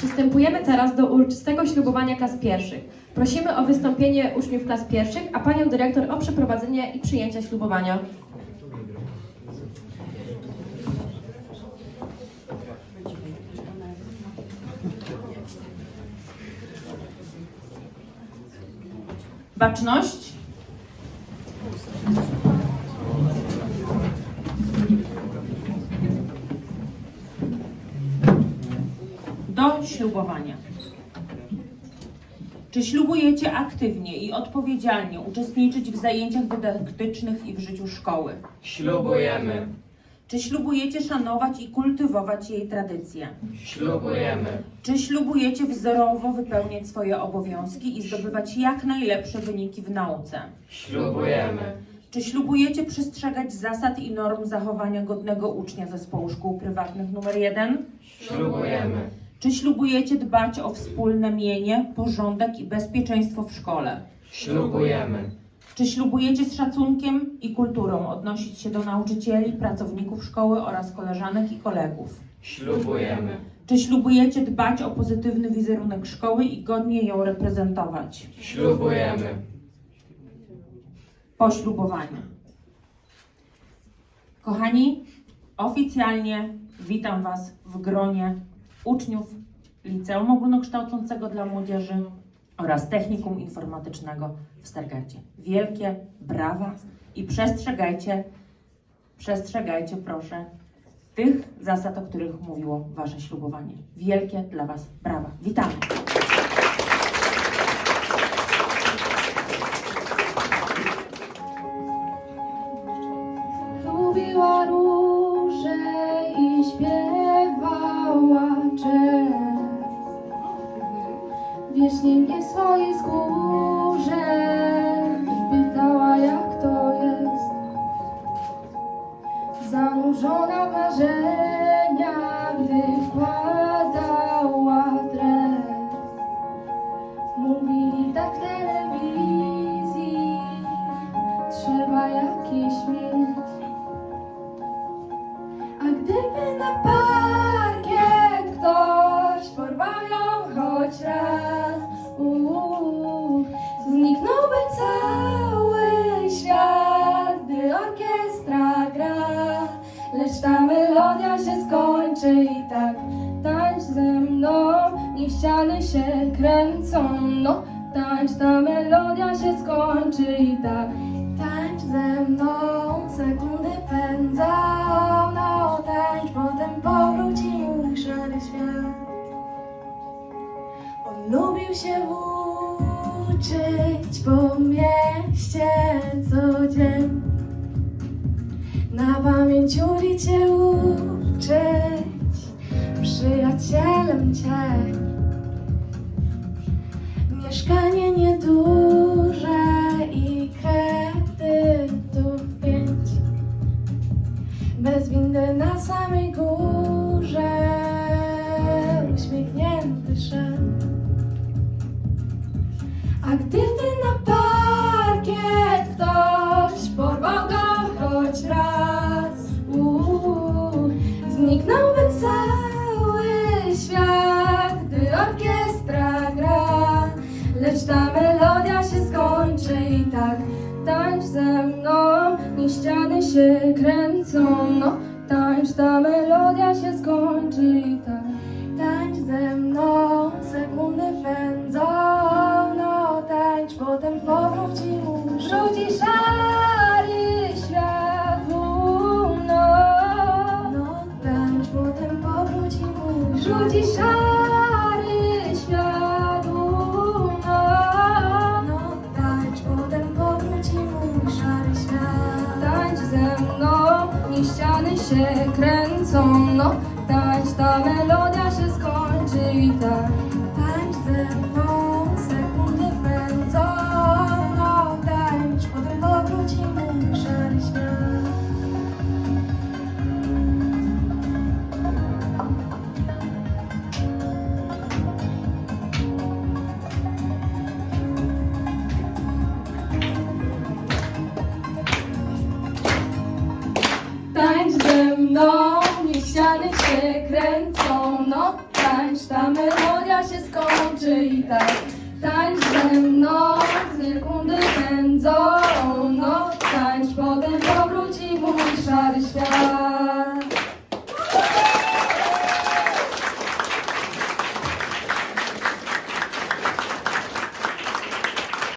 Przystępujemy teraz do uroczystego ślubowania klas pierwszych. Prosimy o wystąpienie uczniów klas pierwszych, a panią dyrektor o przeprowadzenie i przyjęcie ślubowania. Baczność. Ślubowania. Czy ślubujecie aktywnie i odpowiedzialnie uczestniczyć w zajęciach dydaktycznych i w życiu szkoły? Ślubujemy, Czy ślubujecie szanować i kultywować jej tradycje? ślubujemy, Czy ślubujecie wzorowo wypełniać swoje obowiązki i zdobywać jak najlepsze wyniki w nauce? ślubujemy, Czy ślubujecie przestrzegać zasad i norm zachowania godnego ucznia zespołu szkół prywatnych nr 1? ślubujemy, Czy ślubujecie dbać o wspólne mienie, porządek i bezpieczeństwo w szkole? ślubujemy, Czy ślubujecie z szacunkiem i kulturą odnosić się do nauczycieli, pracowników szkoły oraz koleżanek i kolegów? ślubujemy, Czy ślubujecie dbać o pozytywny wizerunek szkoły i godnie ją reprezentować? ślubujemy, Po ślubowaniu. Kochani, oficjalnie witam Was w gronie uczniów Liceum Ogólnokształcącego dla Młodzieży oraz Technikum Informatycznego w Stargardzie. Wielkie brawa i przestrzegajcie, przestrzegajcie proszę tych zasad, o których mówiło Wasze ślubowanie. Wielkie dla Was brawa. Witamy! Lubiła róże i śpiewała jazz. Wiecznie nie w swojej skórze ściany się kręcą, no tańcz, ta melodia się skończy i tak tańcz ze mną, sekundy pędzą, no tańcz, potem powróci mój szary świat. On lubił się uczyć po mieście co dzień. Na pamięć ulic się uczyć, przyjacielem cię. Nieduże i kredytów pięć. Bez windy na samej górze, się kręcą, no tańcz, ta melodia się skończy i tak. Tańcz ze mną, sekundy pędzą, no tańcz, potem powróci mu, rzuci szary światło, no, no tańcz, potem powróci mu, rzuci szary ta melodia się skończy i tak, tańcz ze mną, sekundy pędzą, no, tańcz, potem powróci świat. Tańcz ze mną, ściany się kręcą, no tańcz, ta melodia się skończy i tak. Tańcz ze mną, sekundy pędzą, no